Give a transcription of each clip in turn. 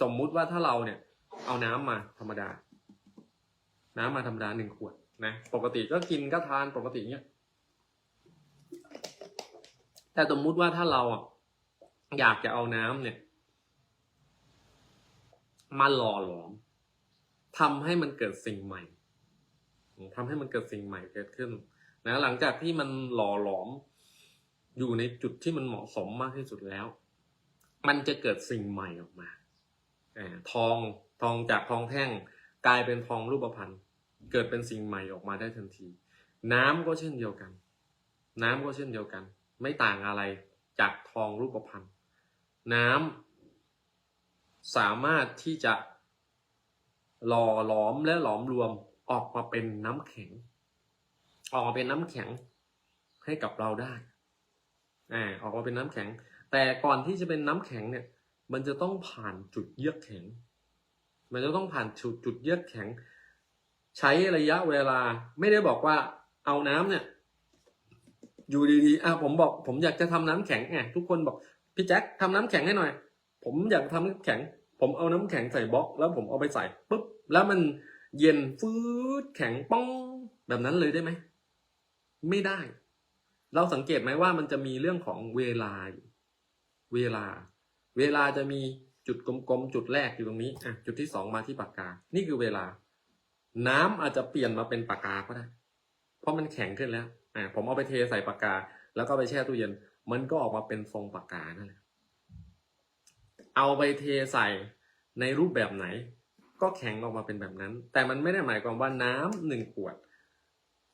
สมมุติว่าถ้าเราเนี่ย เอาน้ำมาธรรมดา น้ำมาธรรมดาหนึ่งขวดนะปกติก็กินก็ทานปกติเนี้ยแต่สมมุติว่าถ้าเราอยากจะเอาน้ำเนี่ยมาหล่อหลอมทำให้มันเกิดสิ่งใหม่ทำให้มันเกิดสิ่งใหม่เกิดขึ้นนะหลังจากที่มันหล่อหลอม อยู่ในจุดที่มันเหมาะสมมากที่สุดแล้ว มันจะเกิดสิ่งใหม่ออกมา ทองทองจากทองแท่งกลายเป็นทองรูปพรรณเกิดเป็นสิ่งใหม่ออกมาได้ทันที น้ำก็เช่นเดียวกัน น้ำก็เช่นเดียวกัน ไม่ต่างอะไรจากทองรูปพรรณน้ำสามารถที่จะหล่อหลอมและหลอมรวมออกมาเป็นน้ำแข็ง ออกมาเป็นน้ำแข็งให้กับเราได้อ่าออกมาเป็นน้ำแข็ง แต่ก่อนที่จะเป็นน้ำแข็งเนี่ย มันจะต้องผ่านจุดเยือกแข็ง มันจะต้องผ่านจุดจุดเยือกแข็ง ใช้ระยะเวลาไม่ได้บอกว่าเอาน้ำเนี่ย อยู่ดีๆอะผมบอก ผมอยากจะทำน้ำแข็งไงทุกคนบอกพี่แจ็คทำน้ำแข็งให้หน่อย ผมอยากทำน้ำแข็ง ผมเอาน้ำแข็งใส่บล็อก แล้วผมเอาไปใส่ปุ๊บแล้วมันเย็นฟืดแข็งป้องแบบนั้นเลยได้ไหมไม่ได้ เราสังเกตไหมว่ามันจะมีเรื่องของเวลา เวลา เวลาจะมีจุดกลมๆ จุดแรกอยู่ตรงนี้อะจุดที่สองมาที่ปากกา นี่คือเวลา น้ำอาจจะเปลี่ยนมาเป็นปากกาก็ได้ เพราะมันแข็งขึ้นแล้วอะผมเอาไปเทใส่ปากกา แล้วก็ไปแช่ตู้เย็น มันก็ออกมาเป็นทรงปากกานั่นแหละเอาไปเทใส่ในรูปแบบไหน ก็แข็งออกมาเป็นแบบนั้น แต่มันไม่ได้หมายความว่าน้ำหนึ่งขวด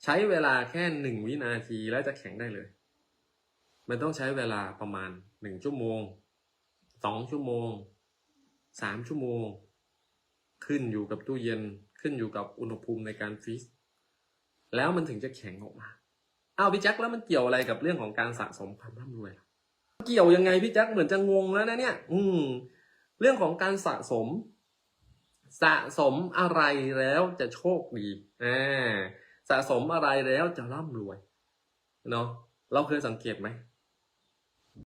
ใช้เวลาแค่หนึ่งวินาทีแล้วจะแข็งได้เลย มันต้องใช้เวลาประมาณหนึ่งชั่วโมง สองชั่วโมงสามชั่วโมง ขึ้นอยู่กับตู้เย็นขึ้นอยู่กับอุณหภูมิในการฟรีซแล้วมันถึงจะแข็งออกมาอ้าวพี่แจ็คแล้วมันเกี่ยวอะไรกับเรื่องของการสะสมความร่ำรวยเกี่ยวยังไงพี่แจ็คเหมือนจะงงแล้วนะเนี่ย อืม เรื่องของการสะสม สะสมอะไรแล้วจะโชคดีอ่าสะสมอะไรแล้วจะร่ำรวยเนาะเราเคยสังเกตไหม